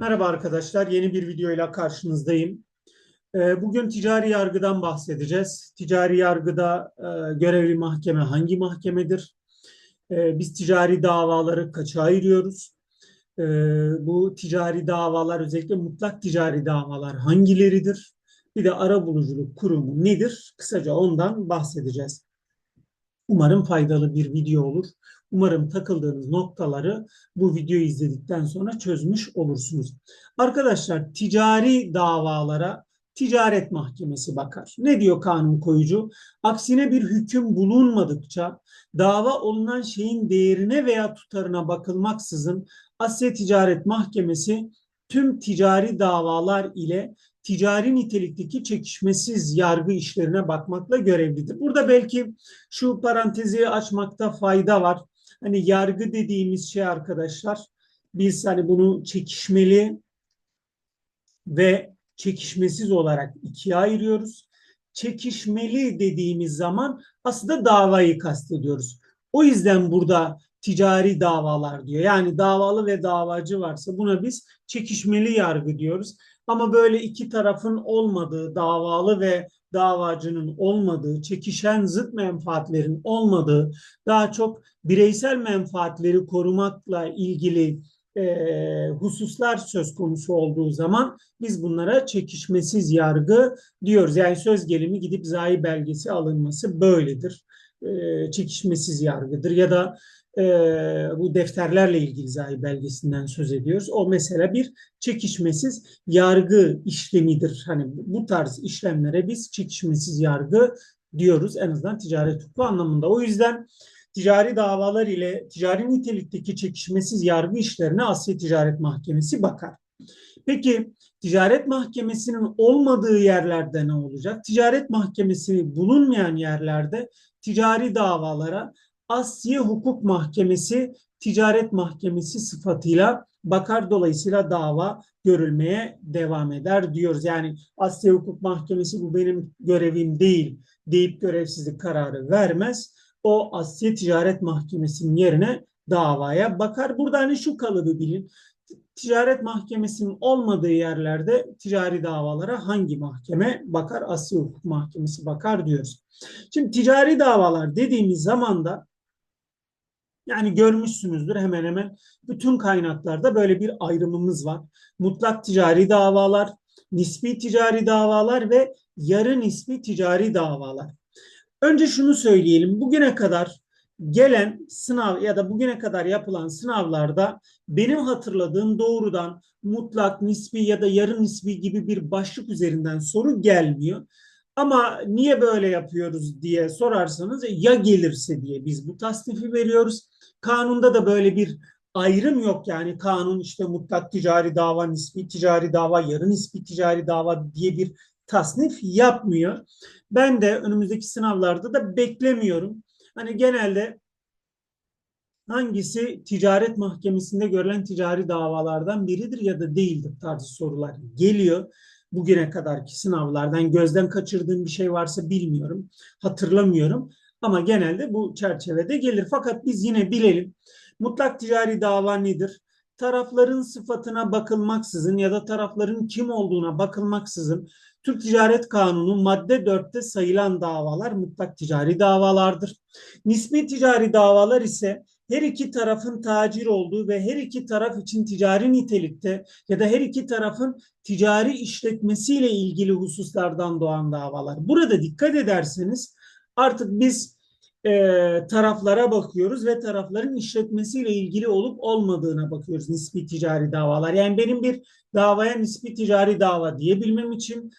Merhaba arkadaşlar, yeni bir videoyla karşınızdayım. Ee, Bugün ticari yargıdan bahsedeceğiz. Ticari yargıda e, görevli mahkeme hangi mahkemedir? Ee, Biz ticari davaları kaça ayırıyoruz? Ee, Bu ticari davalar, özellikle mutlak ticari davalar hangileridir? Bir de arabuluculuk kurumu nedir? Kısaca ondan bahsedeceğiz. Umarım faydalı bir video olur. Umarım takıldığınız noktaları bu videoyu izledikten sonra çözmüş olursunuz. Arkadaşlar ticari davalara ticaret mahkemesi bakar. Ne diyor kanun koyucu? Aksine bir hüküm bulunmadıkça dava olunan şeyin değerine veya tutarına bakılmaksızın Asya Ticaret Mahkemesi tüm ticari davalar ile ticari nitelikteki çekişmesiz yargı işlerine bakmakla görevlidir. Burada belki şu parantezi açmakta fayda var. Hani yargı dediğimiz şey arkadaşlar biz hani bunu çekişmeli ve çekişmesiz olarak ikiye ayırıyoruz. Çekişmeli dediğimiz zaman aslında davayı kastediyoruz. O yüzden burada ticari davalar diyor. Yani davalı ve davacı varsa buna biz çekişmeli yargı diyoruz. Ama böyle iki tarafın olmadığı, davalı ve davacının olmadığı, çekişen zıt menfaatlerin olmadığı, daha çok bireysel menfaatleri korumakla ilgili e, hususlar söz konusu olduğu zaman biz bunlara çekişmesiz yargı diyoruz. Yani söz gelimi gidip zayi belgesi alınması böyledir. E, çekişmesiz yargıdır ya da e, bu defterlerle ilgili zayi belgesinden söz ediyoruz. O mesela bir çekişmesiz yargı işlemidir. Hani bu tarz işlemlere biz çekişmesiz yargı diyoruz en azından ticaret hukuku anlamında. O yüzden ticari davalar ile ticari nitelikteki çekişmesiz yargı işlerine Asya Ticaret Mahkemesi bakar. Peki ticaret mahkemesinin olmadığı yerlerde ne olacak? Ticaret mahkemesi bulunmayan yerlerde ticari davalara Asya Hukuk Mahkemesi Ticaret Mahkemesi sıfatıyla bakar dolayısıyla dava görülmeye devam eder diyoruz. Yani Asya Hukuk Mahkemesi bu benim görevim değil deyip görevsizlik kararı vermez. O Asya Ticaret Mahkemesi'nin yerine davaya bakar. Burada hani şu kalıbı bilin. Ticaret mahkemesinin olmadığı yerlerde ticari davalara hangi mahkeme bakar? Asya Hukuk Mahkemesi bakar diyoruz. Şimdi ticari davalar dediğimiz zaman da yani görmüşsünüzdür hemen hemen bütün kaynaklarda böyle bir ayrımımız var. Mutlak ticari davalar, nispi ticari davalar ve yarı nispi ticari davalar. Önce şunu söyleyelim. Bugüne kadar gelen sınav ya da bugüne kadar yapılan sınavlarda benim hatırladığım doğrudan mutlak, nispi ya da yarı nispi gibi bir başlık üzerinden soru gelmiyor. Ama niye böyle yapıyoruz diye sorarsanız ya gelirse diye biz bu tasnifi veriyoruz. Kanunda da böyle bir ayrım yok yani kanun işte mutlak ticari dava, nispi ticari dava, yarı nispi ticari dava diye bir tasnif yapmıyor. Ben de önümüzdeki sınavlarda da beklemiyorum. Hani genelde hangisi ticaret mahkemesinde görülen ticari davalardan biridir ya da değildir tarzı sorular geliyor. Bugüne kadarki sınavlardan gözden kaçırdığım bir şey varsa bilmiyorum, hatırlamıyorum. Ama genelde bu çerçevede gelir. Fakat biz yine bilelim. Mutlak ticari dava nedir? Tarafların sıfatına bakılmaksızın ya da tarafların kim olduğuna bakılmaksızın Türk Ticaret Kanunu madde 4'te sayılan davalar mutlak ticari davalardır. Nispi ticari davalar ise her iki tarafın tacir olduğu ve her iki taraf için ticari nitelikte ya da her iki tarafın ticari işletmesiyle ilgili hususlardan doğan davalar. Burada dikkat ederseniz artık biz e, taraflara bakıyoruz ve tarafların işletmesiyle ilgili olup olmadığına bakıyoruz nispi ticari davalar. Yani benim bir davaya nispi ticari dava diyebilmem için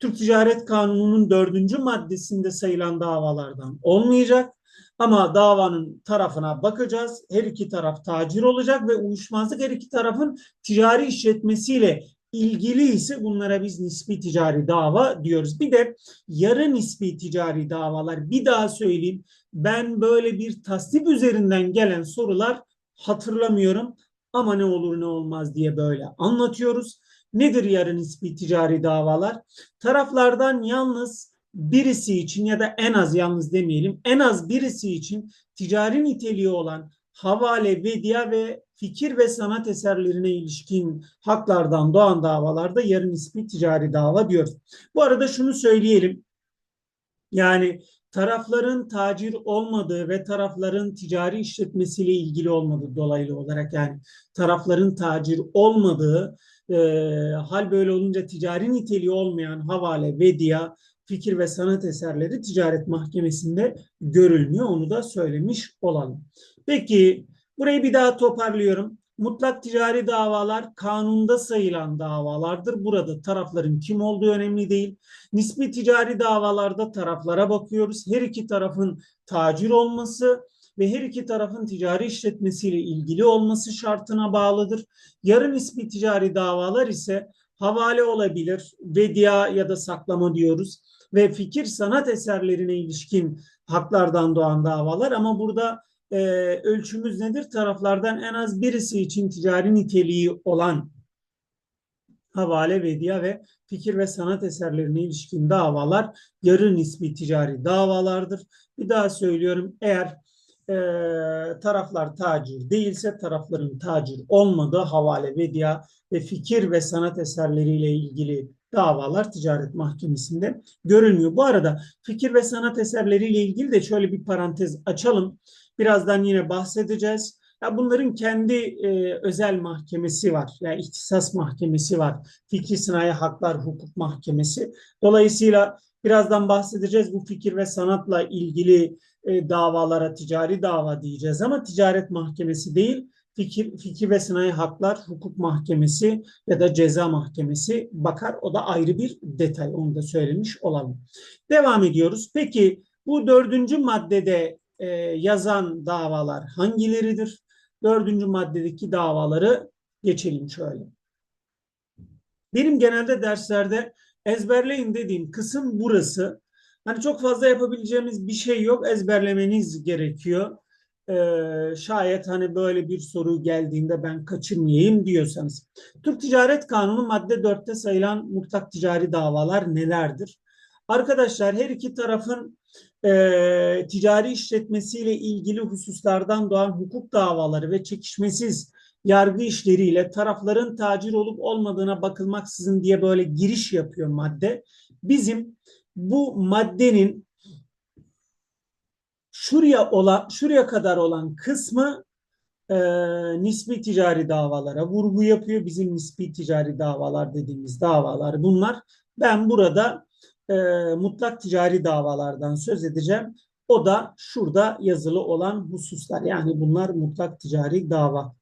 Türk Ticaret Kanunu'nun dördüncü maddesinde sayılan davalardan olmayacak. Ama davanın tarafına bakacağız. Her iki taraf tacir olacak ve uyuşmazlık her iki tarafın ticari işletmesiyle ilgili ise bunlara biz nispi ticari dava diyoruz. Bir de yarı nispi ticari davalar. Bir daha söyleyeyim. Ben böyle bir tasdip üzerinden gelen sorular hatırlamıyorum ama ne olur ne olmaz diye böyle anlatıyoruz. Nedir yarı nispi ticari davalar? Taraflardan yalnız birisi için ya da en az yalnız demeyelim en az birisi için ticari niteliği olan havale, vedya ve fikir ve sanat eserlerine ilişkin haklardan doğan davalarda yarı nispi ticari dava diyoruz. Bu arada şunu söyleyelim. Yani tarafların tacir olmadığı ve tarafların ticari işletmesiyle ilgili olmadığı dolaylı olarak yani tarafların tacir olmadığı e, hal böyle olunca ticari niteliği olmayan havale, vedia, fikir ve sanat eserleri ticaret mahkemesinde görülmüyor. Onu da söylemiş olalım. Peki burayı bir daha toparlıyorum. Mutlak ticari davalar kanunda sayılan davalardır. Burada tarafların kim olduğu önemli değil. Nispi ticari davalarda taraflara bakıyoruz. Her iki tarafın tacir olması ve her iki tarafın ticari işletmesiyle ilgili olması şartına bağlıdır. Yarı nispi ticari davalar ise havale olabilir, vedia ya da saklama diyoruz ve fikir sanat eserlerine ilişkin haklardan doğan davalar ama burada e, ölçümüz nedir? Taraflardan en az birisi için ticari niteliği olan havale, vedia ve fikir ve sanat eserlerine ilişkin davalar yarı nispi ticari davalardır. Bir daha söylüyorum eğer e, taraflar tacir değilse tarafların tacir olmadığı havale, vedia ve fikir ve sanat eserleriyle ilgili davalar ticaret mahkemesinde görülmüyor. Bu arada fikir ve sanat eserleriyle ilgili de şöyle bir parantez açalım. Birazdan yine bahsedeceğiz. Ya bunların kendi e, özel mahkemesi var. Yani ihtisas mahkemesi var. Fikri Sinayi Haklar Hukuk Mahkemesi. Dolayısıyla birazdan bahsedeceğiz. Bu fikir ve sanatla ilgili e, davalara ticari dava diyeceğiz ama ticaret mahkemesi değil, fikir, fikir ve sanayi haklar hukuk mahkemesi ya da ceza mahkemesi bakar. O da ayrı bir detay. Onu da söylemiş olalım. Devam ediyoruz. Peki bu dördüncü maddede e, yazan davalar hangileridir? Dördüncü maddedeki davaları geçelim şöyle. Benim genelde derslerde ezberleyin dediğim kısım burası. Hani çok fazla yapabileceğimiz bir şey yok. Ezberlemeniz gerekiyor. Ee, şayet hani böyle bir soru geldiğinde ben kaçırmayayım diyorsanız. Türk Ticaret Kanunu madde 4'te sayılan mutlak ticari davalar nelerdir? Arkadaşlar her iki tarafın e, ticari işletmesiyle ilgili hususlardan doğan hukuk davaları ve çekişmesiz yargı işleriyle tarafların tacir olup olmadığına bakılmaksızın diye böyle giriş yapıyor madde. Bizim bu maddenin şuraya olan şuraya kadar olan kısmı e, nispi ticari davalara vurgu yapıyor. Bizim nispi ticari davalar dediğimiz davalar bunlar. Ben burada e, mutlak ticari davalardan söz edeceğim. O da şurada yazılı olan hususlar. Yani bunlar mutlak ticari dava.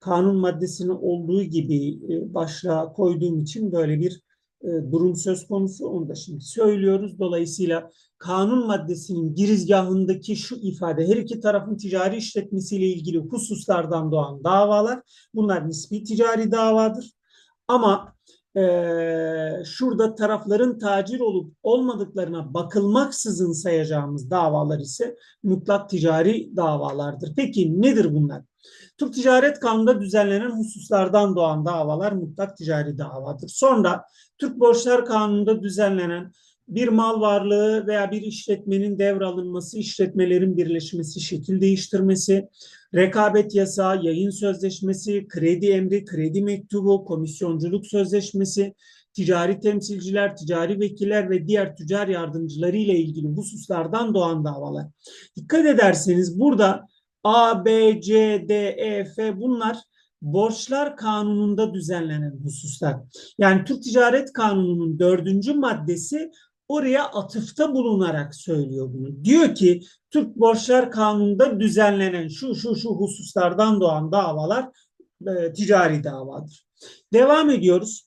Kanun maddesinin olduğu gibi e, başlığa koyduğum için böyle bir e, durum söz konusu. Onu da şimdi söylüyoruz. Dolayısıyla kanun maddesinin girizgahındaki şu ifade her iki tarafın ticari işletmesiyle ilgili hususlardan doğan davalar bunlar nispi ticari davadır. Ama e, şurada tarafların tacir olup olmadıklarına bakılmaksızın sayacağımız davalar ise mutlak ticari davalardır. Peki nedir bunlar? Türk Ticaret Kanunu'nda düzenlenen hususlardan doğan davalar mutlak ticari davadır. Sonra Türk Borçlar Kanunu'nda düzenlenen bir mal varlığı veya bir işletmenin devralınması, işletmelerin birleşmesi, şekil değiştirmesi, rekabet yasağı, yayın sözleşmesi, kredi emri, kredi mektubu, komisyonculuk sözleşmesi, ticari temsilciler, ticari vekiller ve diğer tüccar yardımcıları ile ilgili hususlardan doğan davalar. Dikkat ederseniz burada A, B, C, D, E, F bunlar borçlar kanununda düzenlenen hususlar. Yani Türk Ticaret Kanunu'nun dördüncü maddesi oraya atıfta bulunarak söylüyor bunu. Diyor ki Türk Borçlar Kanunu'nda düzenlenen şu şu şu hususlardan doğan davalar e, ticari davadır. Devam ediyoruz.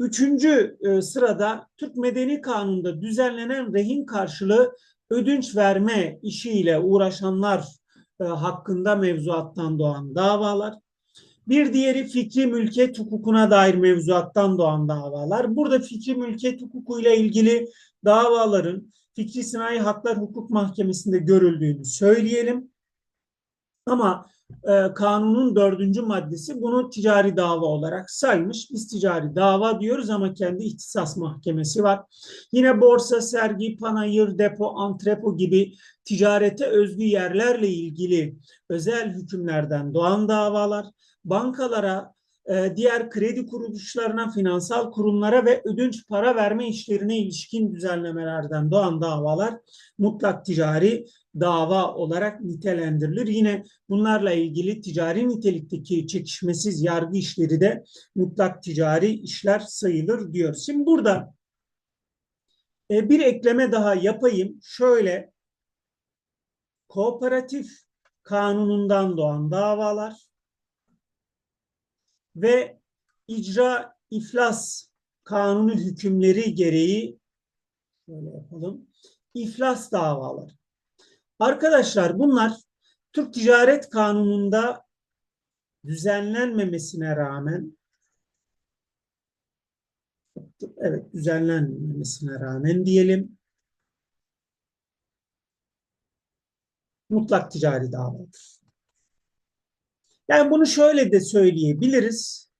Üçüncü e, sırada Türk Medeni Kanunu'nda düzenlenen rehin karşılığı ödünç verme işiyle uğraşanlar e, hakkında mevzuattan doğan davalar. Bir diğeri fikri mülkiyet hukukuna dair mevzuattan doğan davalar. Burada fikri mülkiyet hukukuyla ilgili davaların Fikri Sinayi Haklar Hukuk Mahkemesi'nde görüldüğünü söyleyelim. Ama e, kanunun dördüncü maddesi bunu ticari dava olarak saymış. Biz ticari dava diyoruz ama kendi ihtisas mahkemesi var. Yine borsa, sergi, panayır, depo, antrepo gibi ticarete özgü yerlerle ilgili özel hükümlerden doğan davalar, bankalara, diğer kredi kuruluşlarına, finansal kurumlara ve ödünç para verme işlerine ilişkin düzenlemelerden doğan davalar mutlak ticari dava olarak nitelendirilir. Yine bunlarla ilgili ticari nitelikteki çekişmesiz yargı işleri de mutlak ticari işler sayılır diyor. Şimdi burada e, bir ekleme daha yapayım. Şöyle kooperatif kanunundan doğan davalar ve icra iflas kanunu hükümleri gereği şöyle yapalım. İflas davaları. Arkadaşlar bunlar Türk Ticaret Kanunu'nda düzenlenmemesine rağmen evet düzenlenmemesine rağmen diyelim mutlak ticari davadır. Yani bunu şöyle de söyleyebiliriz.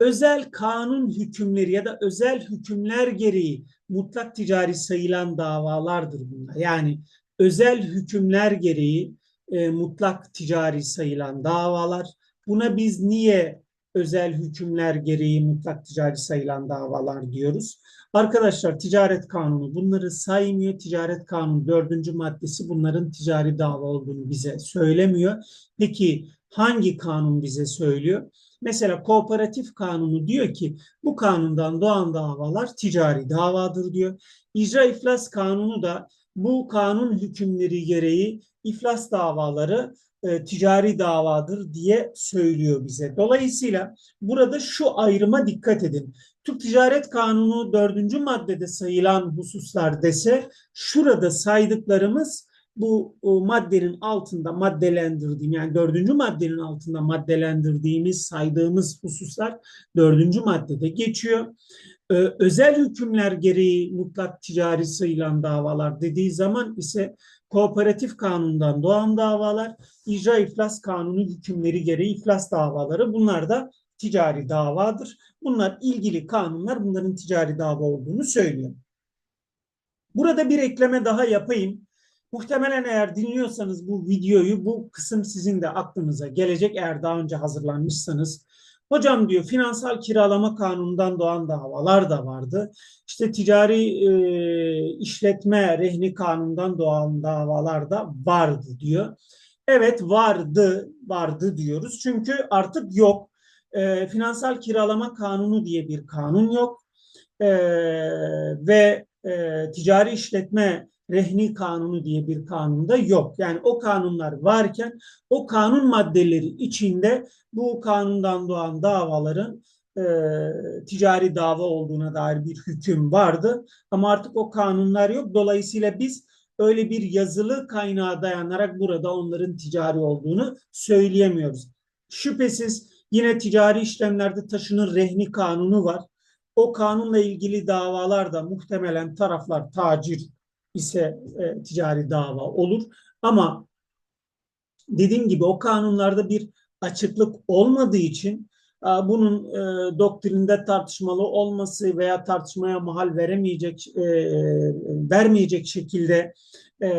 Özel kanun hükümleri ya da özel hükümler gereği mutlak ticari sayılan davalardır bunlar. Yani özel hükümler gereği e, mutlak ticari sayılan davalar. Buna biz niye özel hükümler gereği mutlak ticari sayılan davalar diyoruz? Arkadaşlar ticaret kanunu bunları saymıyor. Ticaret kanunu dördüncü maddesi bunların ticari dava olduğunu bize söylemiyor. Peki hangi kanun bize söylüyor? Mesela kooperatif kanunu diyor ki bu kanundan doğan davalar ticari davadır diyor. İcra iflas kanunu da bu kanun hükümleri gereği iflas davaları e, ticari davadır diye söylüyor bize. Dolayısıyla burada şu ayrıma dikkat edin. Türk Ticaret Kanunu dördüncü maddede sayılan hususlar dese şurada saydıklarımız bu o maddenin altında maddelendirdiğim yani dördüncü maddenin altında maddelendirdiğimiz saydığımız hususlar dördüncü maddede geçiyor. Ee, özel hükümler gereği mutlak ticari sayılan davalar dediği zaman ise kooperatif kanundan doğan davalar, icra iflas kanunu hükümleri gereği iflas davaları bunlar da ticari davadır. Bunlar ilgili kanunlar bunların ticari dava olduğunu söylüyor. Burada bir ekleme daha yapayım. Muhtemelen eğer dinliyorsanız bu videoyu bu kısım sizin de aklınıza gelecek eğer daha önce hazırlanmışsanız. Hocam diyor finansal kiralama kanunundan doğan davalar da vardı. İşte ticari e, işletme rehni kanundan doğan davalar da vardı diyor. Evet vardı, vardı diyoruz. Çünkü artık yok. E, finansal kiralama kanunu diye bir kanun yok. E, ve e, ticari işletme rehni kanunu diye bir kanunda yok. Yani o kanunlar varken o kanun maddeleri içinde bu kanundan doğan davaların e, ticari dava olduğuna dair bir hüküm vardı. Ama artık o kanunlar yok. Dolayısıyla biz öyle bir yazılı kaynağa dayanarak burada onların ticari olduğunu söyleyemiyoruz. Şüphesiz yine ticari işlemlerde taşınır rehni kanunu var. O kanunla ilgili davalar da muhtemelen taraflar tacir ise e, ticari dava olur. Ama dediğim gibi o kanunlarda bir açıklık olmadığı için e, bunun e, doktrinde tartışmalı olması veya tartışmaya mahal veremeyecek e, vermeyecek şekilde e,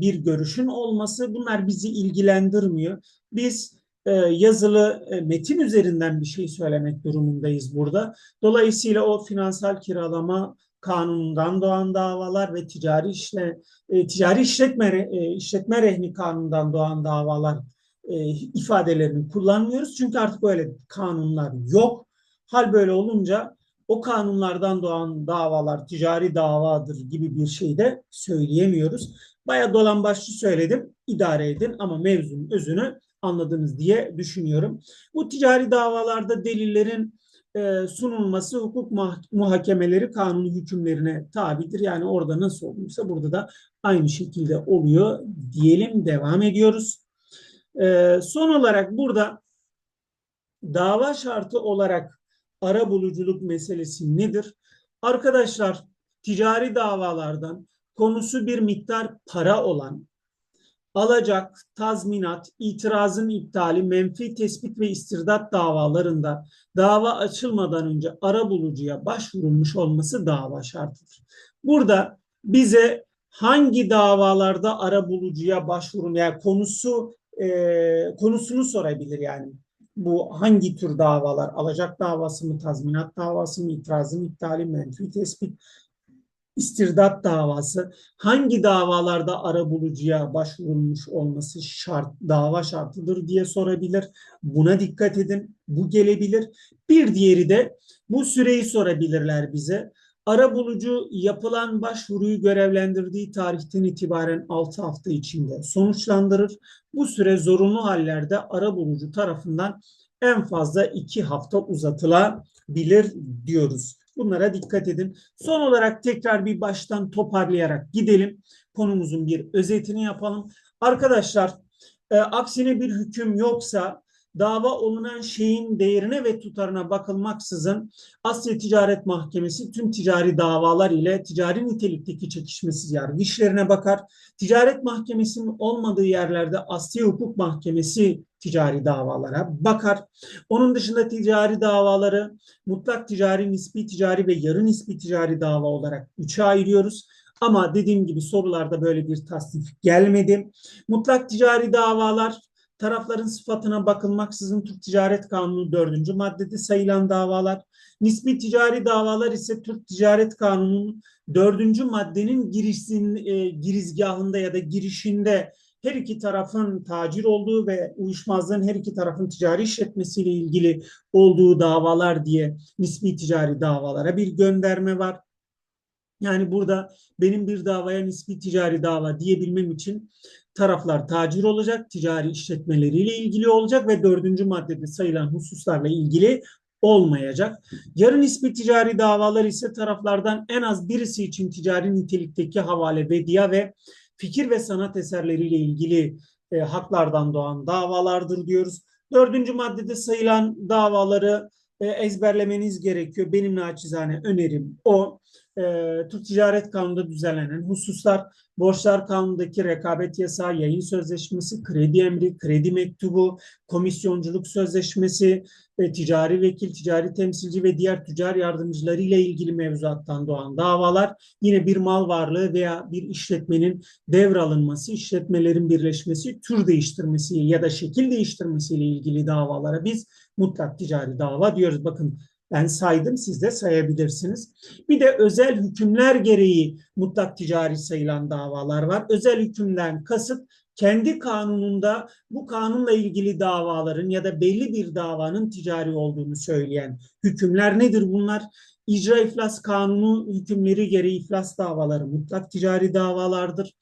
bir görüşün olması bunlar bizi ilgilendirmiyor. Biz e, yazılı e, metin üzerinden bir şey söylemek durumundayız burada. Dolayısıyla o finansal kiralama kanunundan doğan davalar ve ticari işle e, ticari işletme e, işletme rehni kanunundan doğan davalar e, ifadelerini kullanmıyoruz. Çünkü artık öyle kanunlar yok. Hal böyle olunca o kanunlardan doğan davalar ticari davadır gibi bir şey de söyleyemiyoruz. Baya dolan başlı söyledim. idare edin ama mevzunun özünü anladınız diye düşünüyorum. Bu ticari davalarda delillerin e, sunulması hukuk muhakemeleri kanunu hükümlerine tabidir. Yani orada nasıl oluyorsa burada da aynı şekilde oluyor diyelim devam ediyoruz. E, son olarak burada dava şartı olarak ara buluculuk meselesi nedir? Arkadaşlar ticari davalardan konusu bir miktar para olan alacak, tazminat, itirazın iptali, menfi tespit ve istirdat davalarında dava açılmadan önce arabulucuya başvurulmuş olması dava şartıdır. Burada bize hangi davalarda arabulucuya başvurun yani konusu e, konusunu sorabilir yani bu hangi tür davalar alacak davası mı tazminat davası mı itirazın iptali menfi tespit istirdat davası hangi davalarda arabulucuya başvurulmuş olması şart dava şartıdır diye sorabilir. Buna dikkat edin. Bu gelebilir. Bir diğeri de bu süreyi sorabilirler bize. Arabulucu yapılan başvuruyu görevlendirdiği tarihten itibaren 6 hafta içinde sonuçlandırır. Bu süre zorunlu hallerde arabulucu tarafından en fazla 2 hafta uzatılabilir diyoruz. Bunlara dikkat edin. Son olarak tekrar bir baştan toparlayarak gidelim. Konumuzun bir özetini yapalım. Arkadaşlar e, aksine bir hüküm yoksa dava olunan şeyin değerine ve tutarına bakılmaksızın Asya Ticaret Mahkemesi tüm ticari davalar ile ticari nitelikteki çekişmesiz yargı işlerine bakar. Ticaret Mahkemesi'nin olmadığı yerlerde Asya Hukuk Mahkemesi ticari davalara bakar. Onun dışında ticari davaları mutlak ticari, nispi ticari ve yarı nispi ticari dava olarak üçe ayırıyoruz. Ama dediğim gibi sorularda böyle bir tasnif gelmedi. Mutlak ticari davalar tarafların sıfatına bakılmaksızın Türk Ticaret Kanunu 4. maddede sayılan davalar, nispi ticari davalar ise Türk Ticaret Kanunu'nun 4. maddenin girişin, e, girizgahında ya da girişinde her iki tarafın tacir olduğu ve uyuşmazlığın her iki tarafın ticari işletmesiyle ilgili olduğu davalar diye nispi ticari davalara bir gönderme var. Yani burada benim bir davaya nispi ticari dava diyebilmem için taraflar tacir olacak, ticari işletmeleriyle ilgili olacak ve dördüncü maddede sayılan hususlarla ilgili olmayacak. Yarı nispi ticari davalar ise taraflardan en az birisi için ticari nitelikteki havale, vediya ve fikir ve sanat eserleriyle ilgili e, haklardan doğan davalardır diyoruz. Dördüncü maddede sayılan davaları e, ezberlemeniz gerekiyor. Benim naçizane önerim o. E, Türk Ticaret Kanunu'nda düzenlenen hususlar, borçlar kanunundaki rekabet yasağı, yayın sözleşmesi, kredi emri, kredi mektubu, komisyonculuk sözleşmesi, e, ticari vekil, ticari temsilci ve diğer tüccar yardımcıları ile ilgili mevzuattan doğan davalar, yine bir mal varlığı veya bir işletmenin devralınması, işletmelerin birleşmesi, tür değiştirmesi ya da şekil değiştirmesiyle ilgili davalara biz mutlak ticari dava diyoruz. Bakın ben saydım siz de sayabilirsiniz. Bir de özel hükümler gereği mutlak ticari sayılan davalar var. Özel hükümden kasıt kendi kanununda bu kanunla ilgili davaların ya da belli bir davanın ticari olduğunu söyleyen hükümler nedir bunlar? İcra iflas kanunu hükümleri gereği iflas davaları mutlak ticari davalardır.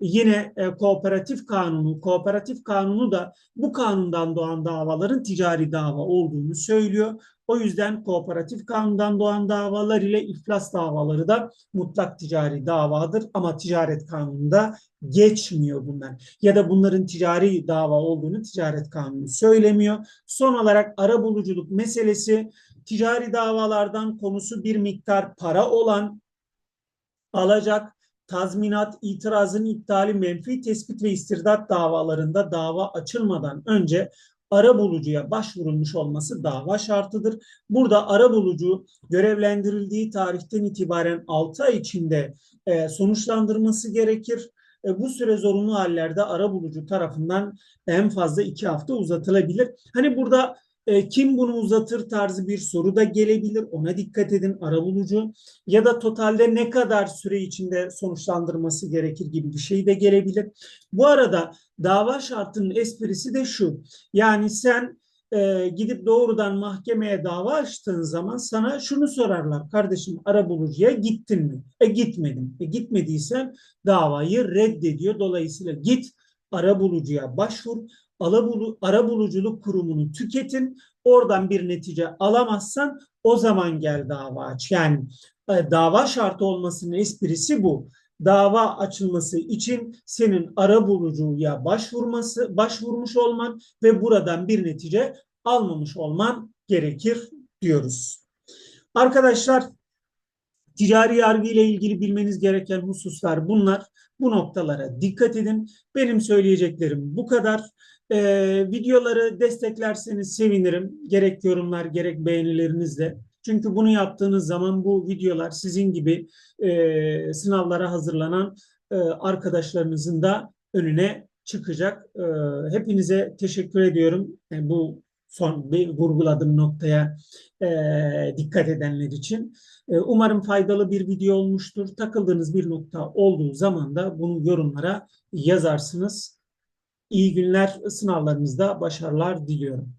Yine e, kooperatif kanunu, kooperatif kanunu da bu kanundan doğan davaların ticari dava olduğunu söylüyor. O yüzden kooperatif kanundan doğan davalar ile iflas davaları da mutlak ticari davadır ama ticaret kanununda geçmiyor bunlar. Ya da bunların ticari dava olduğunu ticaret kanunu söylemiyor. Son olarak ara buluculuk meselesi ticari davalardan konusu bir miktar para olan alacak tazminat, itirazın iptali, menfi tespit ve istirdat davalarında dava açılmadan önce ara bulucuya başvurulmuş olması dava şartıdır. Burada ara bulucu görevlendirildiği tarihten itibaren 6 ay içinde e, sonuçlandırması gerekir. E, bu süre zorunlu hallerde ara bulucu tarafından en fazla 2 hafta uzatılabilir. Hani burada e, kim bunu uzatır tarzı bir soru da gelebilir. Ona dikkat edin arabulucu. Ya da totalde ne kadar süre içinde sonuçlandırması gerekir gibi bir şey de gelebilir. Bu arada dava şartının esprisi de şu. Yani sen e, gidip doğrudan mahkemeye dava açtığın zaman sana şunu sorarlar. Kardeşim arabulucuya gittin mi? E gitmedim. E gitmediysen davayı reddediyor. Dolayısıyla git arabulucuya başvur arabulu, arabuluculuk kurumunu tüketin. Oradan bir netice alamazsan o zaman gel dava aç. Yani e, dava şartı olmasının esprisi bu. Dava açılması için senin arabulucuya başvurması, başvurmuş olman ve buradan bir netice almamış olman gerekir diyoruz. Arkadaşlar Ticari yargı ile ilgili bilmeniz gereken hususlar bunlar. Bu noktalara dikkat edin. Benim söyleyeceklerim bu kadar. Ee, videoları desteklerseniz sevinirim. Gerek yorumlar gerek beğenilerinizle. Çünkü bunu yaptığınız zaman bu videolar sizin gibi e, sınavlara hazırlanan e, arkadaşlarınızın da önüne çıkacak. E, hepinize teşekkür ediyorum. E, bu son bir vurguladığım noktaya e, dikkat edenler için. E, umarım faydalı bir video olmuştur. Takıldığınız bir nokta olduğu zaman da bunu yorumlara yazarsınız. İyi günler, sınavlarınızda başarılar diliyorum.